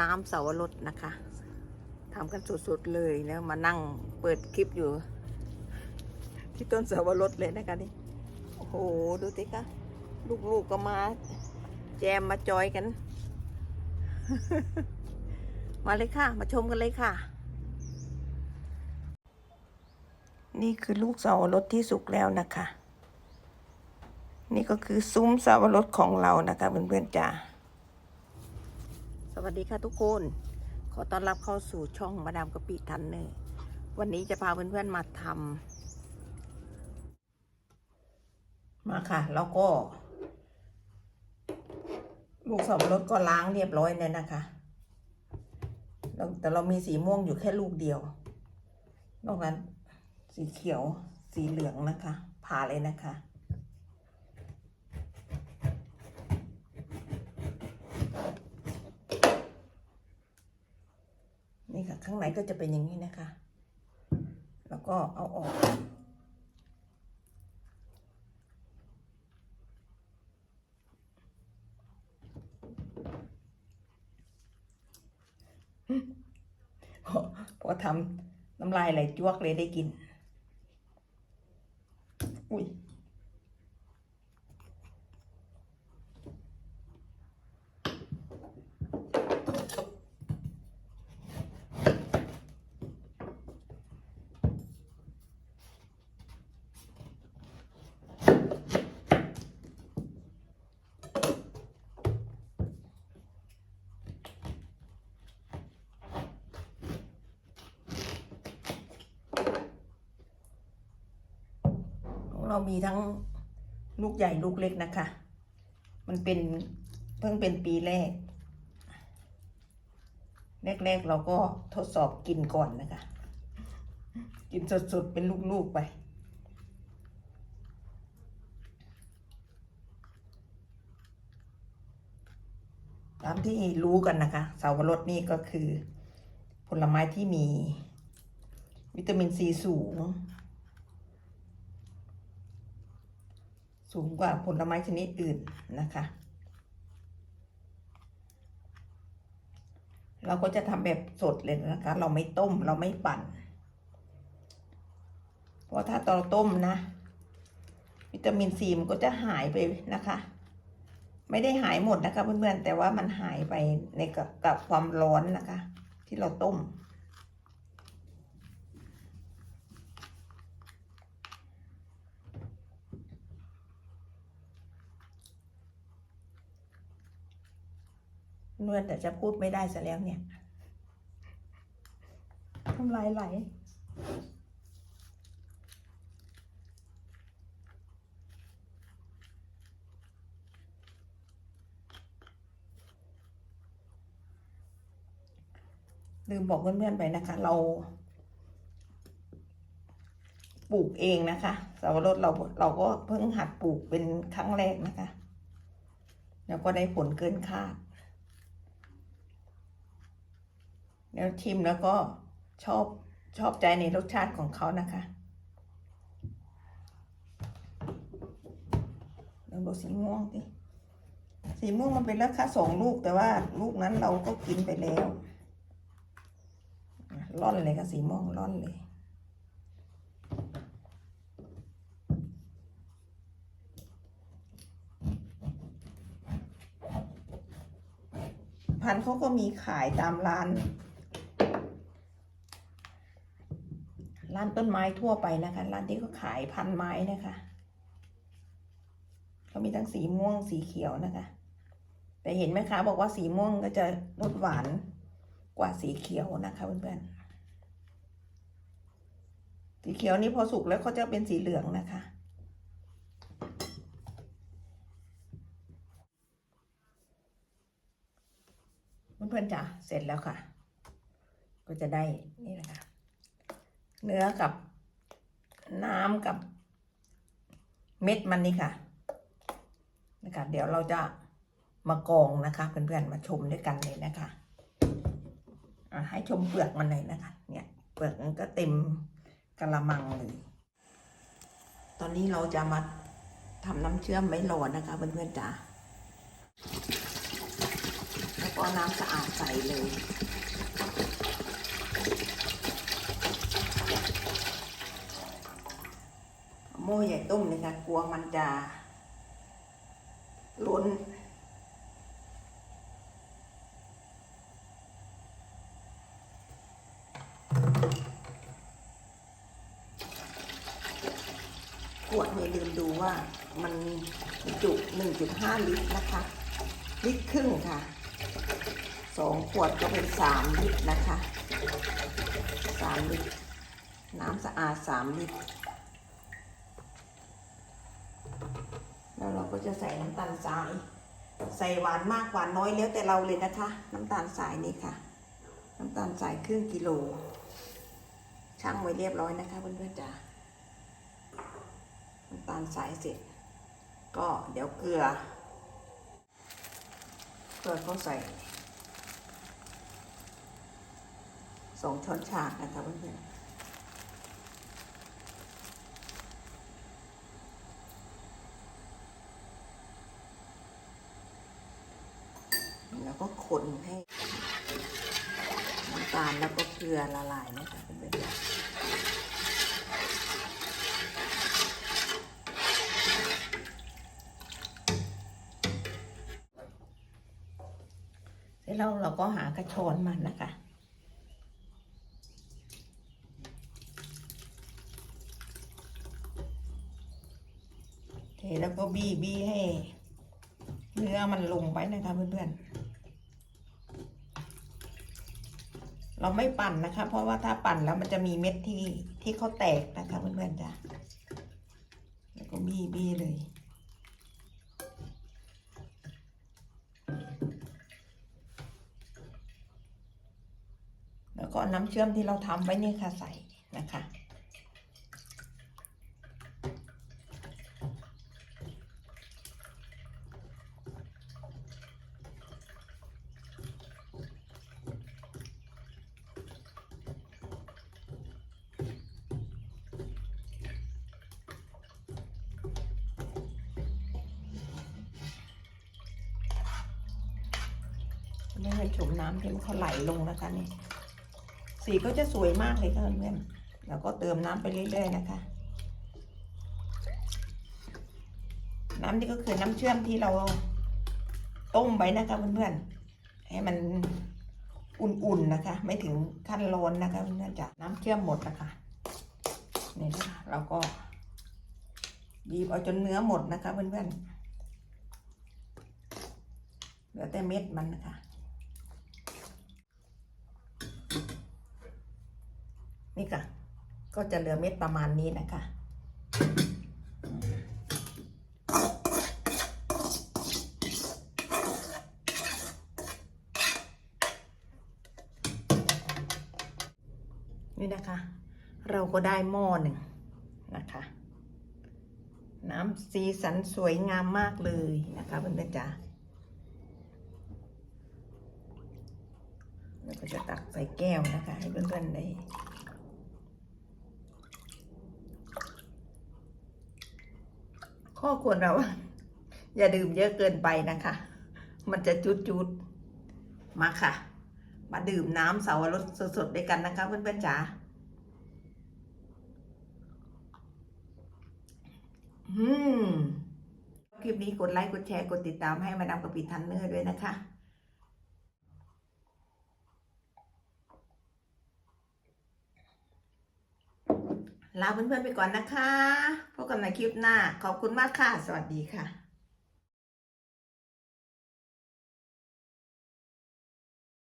น้ำเสาวรสนะคะทำกันสดๆเลยแล้วมานั่งเปิดคลิปอยู่ ที่ต้นเสาวรสเลยนะคะนี่โอ้โหดูสิคะลูกๆก็มา แจมมาจอยกัน มาเลยค่ะ มาชมกันเลยค่ะ นี่คือลูกเสาวรสที่สุกแล้วนะคะ นี่ก็คือซุ้มเสาวรสของเรานะคะเพื่อนๆจ้า วัสดีค่ะทุกคน ขอต้อนรับเข้าสู่ช่องมาดามกะปิทันเนอร์วันนี้จะพาเพื่อนๆมาทำมาค่ะ แล้วก็ ลูกเสาวรสก็ล้างเรียบร้อยเนี่ยนะคะแต่เรามีสีม่วงอยู่แค่ลูกเดียว นอกนั้นสีเขียวสีเหลืองนะคะ ผ่าเลยนะคะ นี่ค่ะ ข้างในก็จะเป็นอย่างนี้นะคะ แล้วก็เอาออกพอพอทำน้ำลายไหลจวกเลยได้กิน อุ้ย เรามีทั้งลูกใหญ่ลูกเล็กนะคะ มันเป็นเพิ่งเป็นปีแรก แรกๆเราก็ทดสอบกินก่อนนะคะ กินสดๆเป็นลูกๆไปตามที่รู้กันนะคะ สาวรสนี่ก็คือ ผลไม้ที่มีวิตามินซีสูง สูงกว่าผลไม้ชนิดอื่นนะคะ เราก็จะทำแบบสดเลยนะคะ เราไม่ต้มเราไม่ปั่น เพราะถ้าตอนต้มนะ วิตามินซีมันก็จะหายไปนะคะ ไม่ได้หายหมดนะคะเพื่อนๆแต่ว่ามันหายไปในกับกับความร้อนนะคะ ที่เราต้ม เนื่อแต่จะพูดไม่ได้ซะแล้วเนี่ยทำลายไหล ลืมบอกเพื่อนๆไปนะคะ เราปลูกเองนะคะสาวรสเราเราก็เพิ่งหัดปลูกเป็นครั้งแรกนะคะ แล้วก็ได้ผลเกินคาด แล้วชิมแล้วก็ชอบชอบใจในรสชาติของเขานะคะลองดูสีม่วงสิสีม่วงมันเป็นราคาสองลูกแต่ว่าลูกนั้นเราก็กินไปแล้วร่อนเลยค่ะสีม่วงร่อนเลยพันเขาก็มีขายตามร้าน ร้านต้นไม้ทั่วไปนะคะ ร้านที่เขาขายพันไม้นะคะเขามีทั้งสีม่วงสีเขียวนะคะ แต่เห็นไหมคะบอกว่าสีม่วงก็จะรสหวานกว่าสีเขียวนะคะเพื่อนๆสีเขียวนี่พอสุกแล้วเขาจะเป็นสีเหลืองนะคะเพื่อนๆจ้ะเสร็จแล้วค่ะ ก็จะได้นี่แหละค่ะ เนื้อกับน้ำกับเม็ดมันนี่ค่ะนะคะเดี๋ยวเราจะมากองนะคะ เพื่อนๆมาชมด้วยกันเลยนะคะให้ชมเปลือกมันหน่อยนะคะ เนี่ยเปลือกมันก็เต็มกระมังเลยตอนนี้เราจะมาทำน้ำเชื่อมไว้รอดนะคะเพื่อนๆจ้าแล้วก็น้ำสะอาดใส่เลย โม่ใหญ่ต้มเลยค่ะ กลัวมันจะล้น ขวดเนี่ยลืมดูว่ามันจุ 1.5 ลิตรนะคะ ลิตรครึ่งค่ะสองขวดก็เป็น3ลิตรนะคะ3ลิตร น้ำสะอาด3ลิตร แล้วเราก็จะใส่น้ำตาลทราย ใส่หวานมากหวานน้อยแล้วแต่เราเลยนะคะ น้ำตาลทรายนี่ค่ะ น้ำตาลทรายครึ่งกิโลช่างไว้เรียบร้อยนะคะเพื่อนๆจ้าน้ำตาลสายเสร็จ ก็เดี๋ยวเกลือ เกลือก็ใส่สองช้อนชานะคะเพื่อนๆแล้วก็ คนให้น้ำตาลแล้วก็เกลือละลายนะคะเพื่อนๆเสร็จแล้วเราก็หากระชอนมันนะคะเทแล้วก็บี้บี้ให้ เนื้อมันลงไปนะคะเพื่อนๆ เราไม่ปั่นนะคะ เพราะว่าถ้าปั่นแล้วมันจะมีเม็ดที่ที่เขาแตกนะคะเพื่อนๆจ้ะแล้วก็บี้บี้เลยแล้วก็น้ำเชื่อมที่เราทำไว้นี่ค่ะใส่ นะคะไม่ให้ชมน้ำที่มันเขาไหลลงนะคะนี่สีก็จะสวยมากเลยค่ะเพื่อนๆแล้วก็เติมน้ำไปเรื่อยๆนะคะ น้ำนี่ก็คือน้ำเชื่อมที่เราต้มไว้นะคะเพื่อนๆให้มันอุ่นๆนะคะ ไม่ถึงขั้นร้อนนะคะเพื่อนๆจ้ะน้ำเชื่อมหมดนะคะนี่นะคะเราก็บีบเอาจนเนื้อหมดนะคะเพื่อนๆเหลือแต่เม็ดมันนะคะ นี่ค่ะ ก็จะเหลือเม็ดประมาณนี้นะคะ นี่นะคะ เราก็ได้หม้อหนึ่งนะคะ น้ำสีสันสวยงามมากเลยนะคะเพื่อนๆจ๋าแล้วก็จะตักใส่แก้วนะคะ ให้เพื่อนๆได้ ข้อควรระวังอย่าดื่มเยอะเกินไปนะคะ มันจะจุดจุดๆมาค่ะ มาดื่มน้ำเสาวรสสดๆด้วยกันนะคะเพื่อนๆจ๋าอืมคลิปนี้กดไลค์ กดแชร์ กดติดตามให้มาดามกับปิทันเนอร์ด้วยนะคะ ลาเพื่อนๆไปก่อนนะคะ พบกันในคลิปหน้า ขอบคุณมากค่ะ สวัสดีค่ะ